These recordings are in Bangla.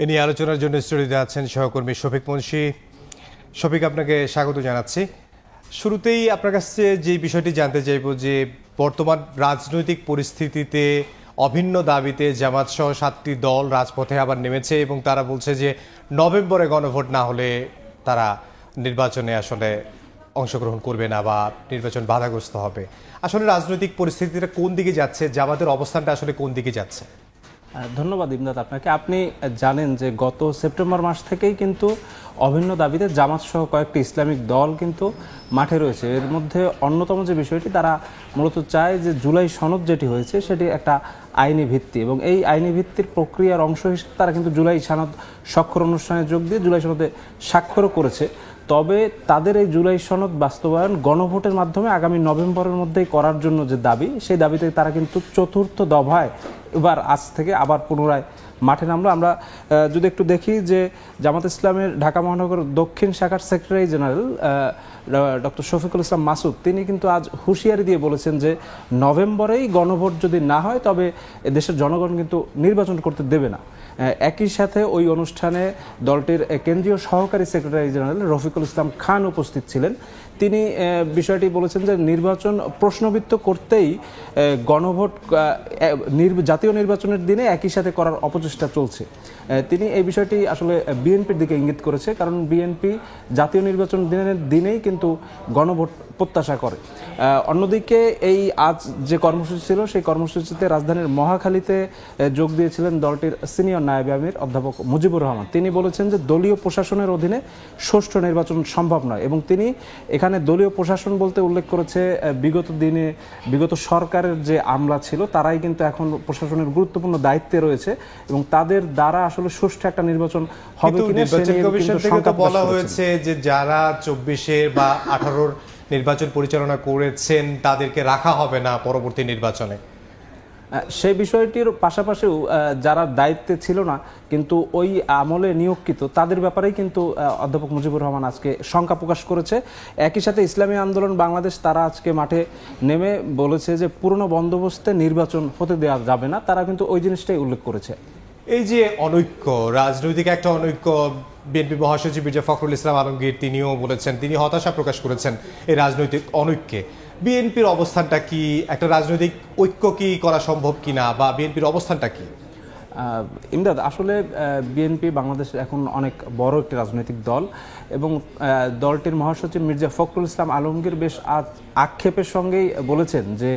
এ নিয়ে আলোচনার জন্য স্টুডিওতে আছেন সহকর্মী শফিক মুন্সি। শফিক, আপনাকে স্বাগত জানাচ্ছি। শুরুতেই আপনার কাছে যে বিষয়টি জানতে চাইব যে বর্তমান রাজনৈতিক পরিস্থিতিতে অভিন্ন দাবিতে জামাত সহ সাতটি দল রাজপথে আবার নেমেছে এবং তারা বলছে যে নভেম্বরে গণভোট না হলে তারা নির্বাচনে আসলে অংশগ্রহণ করবে না বা নির্বাচন বাধাগ্রস্ত হবে। আসলে রাজনৈতিক পরিস্থিতিটা কোন দিকে যাচ্ছে? জামাতের অবস্থানটা আসলে কোন দিকে যাচ্ছে? ধন্যবাদ ইমদাদ আপনাকে। আপনি জানেন যে গত সেপ্টেম্বর মাস থেকেই কিন্তু অভিন্ন দাবিতে জামাত সহ কয়েকটি ইসলামিক দল কিন্তু মাঠে রয়েছে। এর মধ্যে অন্যতম যে বিষয়টি, তারা মূলত চায় যে জুলাই সনদ যেটি হয়েছে, সেটি একটা আইনি ভিত্তি এবং এই আইনি ভিত্তির প্রক্রিয়ার অংশ হিসেবে তারা কিন্তু জুলাই সনদ স্বাক্ষর অনুষ্ঠানে যোগ দিয়ে জুলাই সনদে স্বাক্ষরও করেছে। তবে তাদের এই জুলাই সনদ বাস্তবায়ন গণভোটের মাধ্যমে আগামী নভেম্বরের মধ্যেই করার জন্য যে দাবি, সেই দাবিতে তারা কিন্তু চতুর্থ দফায় এবার আজ থেকে আবার পুনরায় মাঠে নামলো। আমরা যদি একটু দেখি যে জামাত ইসলামের ঢাকা মহানগর দক্ষিণ শাখার secretary general doctor Shafiqul Islam Masud, তিনি কিন্তু আজ হুঁশিয়ারি দিয়ে বলেছেন যে নভেম্বরেই গণভোট যদি না হয়, তবে দেশের জনগণ কিন্তু নির্বাচন করতে দেবে না। একই সাথে ওই অনুষ্ঠানে দলটির কেন্দ্রীয় সহকারী সেক্রেটারি জেনারেল রফিকুল ইসলাম খান উপস্থিত ছিলেন। তিনি বিষয়টি বলেছেন যে নির্বাচন প্রশ্নবিত্ত করতেই গণভোট জাতীয় নির্বাচনের দিনে একই সাথে করার অপচেষ্টা চলছে। তিনি এই বিষয়টি আসলে বিএনপির দিকে ইঙ্গিত করেছে, কারণ বিএনপি জাতীয় নির্বাচন দিনের দিনেই কিন্তু গণভোট প্রত্যাশা করে। অন্যদিকে এই আজ যে কর্মসূচি ছিল সেই কর্মসূচিতে রাজধানীর মহাখালীতে যোগ দিয়েছিলেন দলটির সিনিয়র নায়েব আমির অধ্যাপক মুজিবুর রহমান। তিনি বলেছেন যে দলীয় প্রশাসনের অধীনে সুষ্ঠু নির্বাচন সম্ভব নয় এবং তিনি এখানে দলীয় প্রশাসন বলতে উল্লেখ করেছে বিগত দিনে বিগত সরকারের যে আমলা ছিল তারাই কিন্তু এখন প্রশাসনের গুরুত্বপূর্ণ দায়িত্বে রয়েছে এবং তাদের দ্বারা আসলে সুষ্ঠু একটা নির্বাচন হবে কিনা বলা হয়েছে যে যারা চব্বিশের বা আঠারোর নির্বাচন পরিচালনা করেছেন তাদেরকে রাখা হবে না পরবর্তী নির্বাচনে? সেই বিষয়টির পাশাপাশিও যারা দায়িত্বে ছিল না, কিন্তু ওই আমলে নিয়োগকৃত, তাদের ব্যাপারেই কিন্তু অধ্যাপক মুজিবুর রহমান আজকে শঙ্কা প্রকাশ করেছে। একই সাথে ইসলামী আন্দোলন বাংলাদেশ তারা আজকে মাঠে নেমে বলেছে যে, পুরনো বন্দোবস্তে নির্বাচন হতে দেওয়া যাবে না। তারা কিন্তু ওই জিনিসটাই উল্লেখ করেছে। এই যে অনৈক্য, রাজনৈতিক একটা অনৈক্য বিএনপি মহাসচিব যে ফখরুল ইসলাম আলমগীর, তিনিও বলেছেন, তিনি হতাশা প্রকাশ করেছেন এই রাজনৈতিক অনৈক্যে। বিএনপির অবস্থানটা কি, একটা রাজনৈতিক ঐক্য কি করা সম্ভব কিনা বা বিএনপির অবস্থানটা কি? ইমদাদ, আসলে বিএনপি বাংলাদেশের এখন অনেক বড় একটি রাজনৈতিক দল এবং দলটির মহাসচিব মির্জা ফখরুল ইসলাম আলমগীর বেশ আক্ষেপের সঙ্গেই বলেছেন যে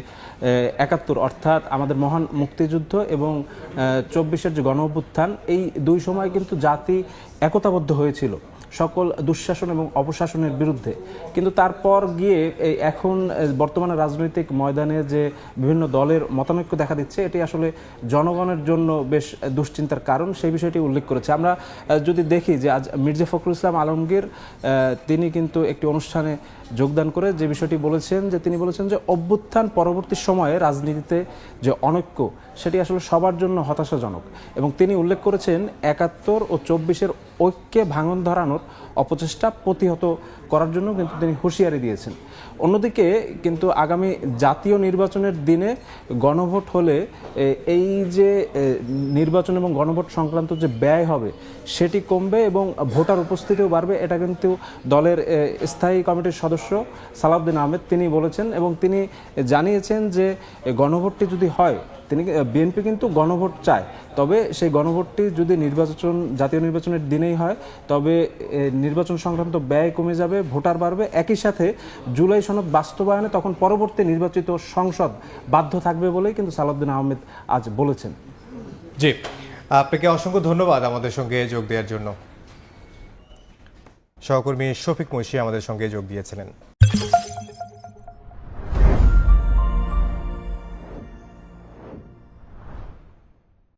একাত্তর অর্থাৎ আমাদের মহান মুক্তিযুদ্ধ এবং চব্বিশের যে গণ এই দুই সময় কিন্তু জাতি একতাবদ্ধ হয়েছিল। সকল দুঃশাসন এবং অপশাসনের বিরুদ্ধে। কিন্তু তারপর গিয়ে এখন বর্তমানে রাজনৈতিক ময়দানে যে বিভিন্ন দলের মতানৈক্য দেখা দিচ্ছে, এটি আসলে জনগণের জন্য বেশ দুশ্চিন্তার কারণ, সেই বিষয়টি উল্লেখ করেছে। আমরা যদি দেখি যে আজ মির্জা ফখরুল ইসলাম আলমগীর তিনি কিন্তু একটি অনুষ্ঠানে যোগদান করে যে বিষয়টি বলেছেন, যে তিনি বলেছেন যে অভ্যুত্থান পরবর্তী সময়ে রাজনীতিতে যে অনৈক্য, সেটি আসলে সবার জন্য হতাশাজনক। এবং তিনি উল্লেখ করেছেন একাত্তর ও চব্বিশের ঐক্যে ভাঙন ধরানোর অপচেষ্টা প্রতিহত করার জন্য কিন্তু তিনি হুঁশিয়ারি দিয়েছেন। অন্যদিকে কিন্তু আগামী জাতীয় নির্বাচনের দিনে গণভোট হলে এই যে নির্বাচন এবং গণভোট সংক্রান্ত যে ব্যয় হবে, সেটি কমবে এবং ভোটার উপস্থিতিও বাড়বে। এটা কিন্তু দলের স্থায়ী কমিটির সদস্য সালাউদ্দিন আহমেদ তিনি বলেছেন এবং তিনি জানিয়েছেন যে গণভোটটি যদি হয় তিনি বিএনপি কিন্তু গণভোট চায়। তবে সেই গণভোটটি যদি নির্বাচন, জাতীয় নির্বাচনের দিনেই হয়, তবে নির্বাচন সংক্রান্ত ব্যয় কমে যাবে, ভোটার বাড়বে। একই সাথে জুলাই সনদ বাস্তবায়নে তখন পরবর্তী নির্বাচিত সংসদ বাধ্য থাকবে বলেই কিন্তু সালাউদ্দিন আহমেদ আজ বলেছেন। জি, আপনাকে অসংখ্য ধন্যবাদ আমাদের সঙ্গে যোগ দেওয়ার জন্য। সহকর্মী শফিক মৈশি আমাদের সঙ্গে যোগ দিয়েছিলেন।